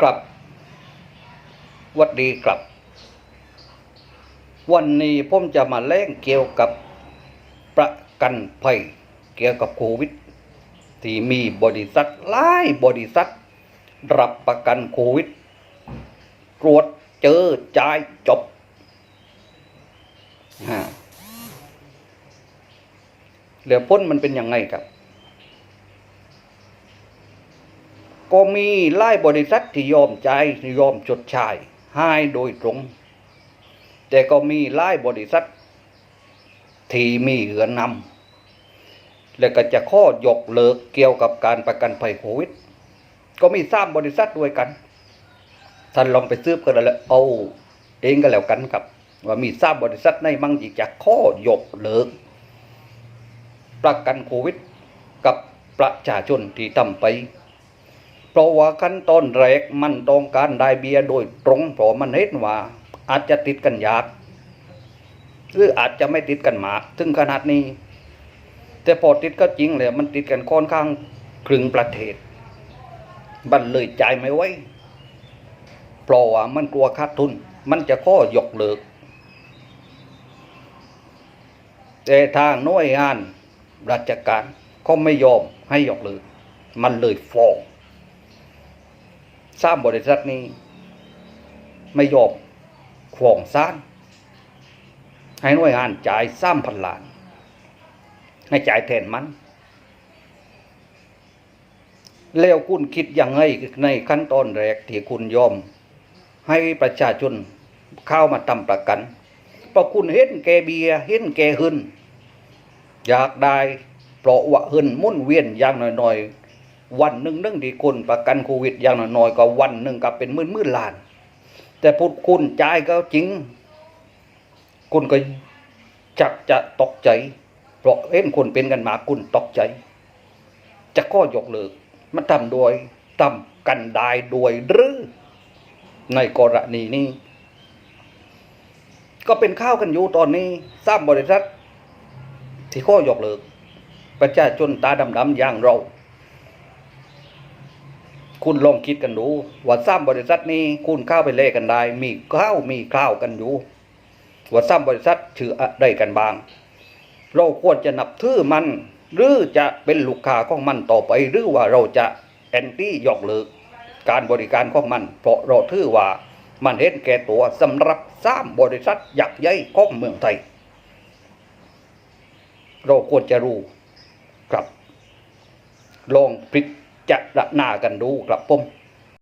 ครับ วัดดีครับ วันนี้ผมจะมาแล้งเกี่ยวกับประกันภัยเกี่ยวกับโควิด ที่มีบริษัทหลายบริษัท รับประกันโควิด ตรวจเจอจ่ายจบฮะเหลือพ้นมันเป็นยังไงครับ ก็มีไล่บริษัทที่ยอมใจยอมชดใช้ให้โดยตรง แต่ก็มีไล่บริษัท ที่มีเหือนำแล้วก็จะข้อยกเลิกเกี่ยวกับการประกันภัยโควิด ก็มีสามบริษัทด้วยกันท่านลองไปซื้อกันแล้วเอาเองก็แล้วกันครับ ว่ามีสามบริษัทในมั่งที่จะข้อยกเลิก ประกันโควิด กับประชาชนที่ทำไป เพราะว่าขั้นตอนแรกมันต้องการได้เบียร์โดยตรงเพราะมันเห็นว่า อาจจะติดกันยากหรืออาจจะไม่ติดกันมากถึงขนาดนี้ แต่พอติดก็จริงเลยมันติดกันค่อนข้างครึ่งประเทศบันเลยใจไม่ไหวเพราะว่ามันกลัวขาดทุน มันจะข้อยกเลิกแต่ทางหน่วยงานราชการเขาไม่ยอมให้ยกเลิกมันเลยฟ้อง สร้างบริษัทนี้ ไม่ยอมฟ้องศาลให้หน่วยงานจ่ายสามพันล้าน ให้จ่ายแทนมัน แล้วคุณคิดยังไงในขั้นตอนแรกที่คุณยอม ให้ประชาชนเข้ามาทำประกันเพราะคุณเห็นแกเบียเห็นแกหึนอยากได้เพราะว่าหึนมุ่นเวียนอย่างน้อยๆ วันหนึ่งหนึ่งที่คุณประกันโควิดอย่างน้อยก็วันหนึ่งก็เป็นหมื่นหมื่นล้าน แต่พูดคุณจ่ายก็จริงคุณก็จักจะตกใจเพราะเห็นคนเป็นกันมาคุณตกใจ จะก็ยกเลิกมันทำโดยทำกันได้โดยหรือในกรณีนี้ก็เป็นข้าวกันอยู่ตอนนี้สร้างบริษัท ที่ข้อยกเลิก ประชาชนตาดำๆอย่างเรา คุณลองคิดกันดูว่าสร้างบริษัทนี้คุณเข้าไปเล่กันได้ มีข้าวมีข้าวกันอยู่ว่าสร้างบริษัทชื่ออะไรกันบ้าง เราควรจะนับถือมัน หรือจะเป็นลูกค้าของมันต่อไป หรือว่าเราจะแอนตี้ยกเลิกการบริการของมัน เพราะเราถือว่ามันเห็นแก่ตัวสำหรับสร้างบริษัทยักษ์ใหญ่ของเมืองไทย เราควรจะรู้ครับ ลองพิ จะระนากันดูกรับผม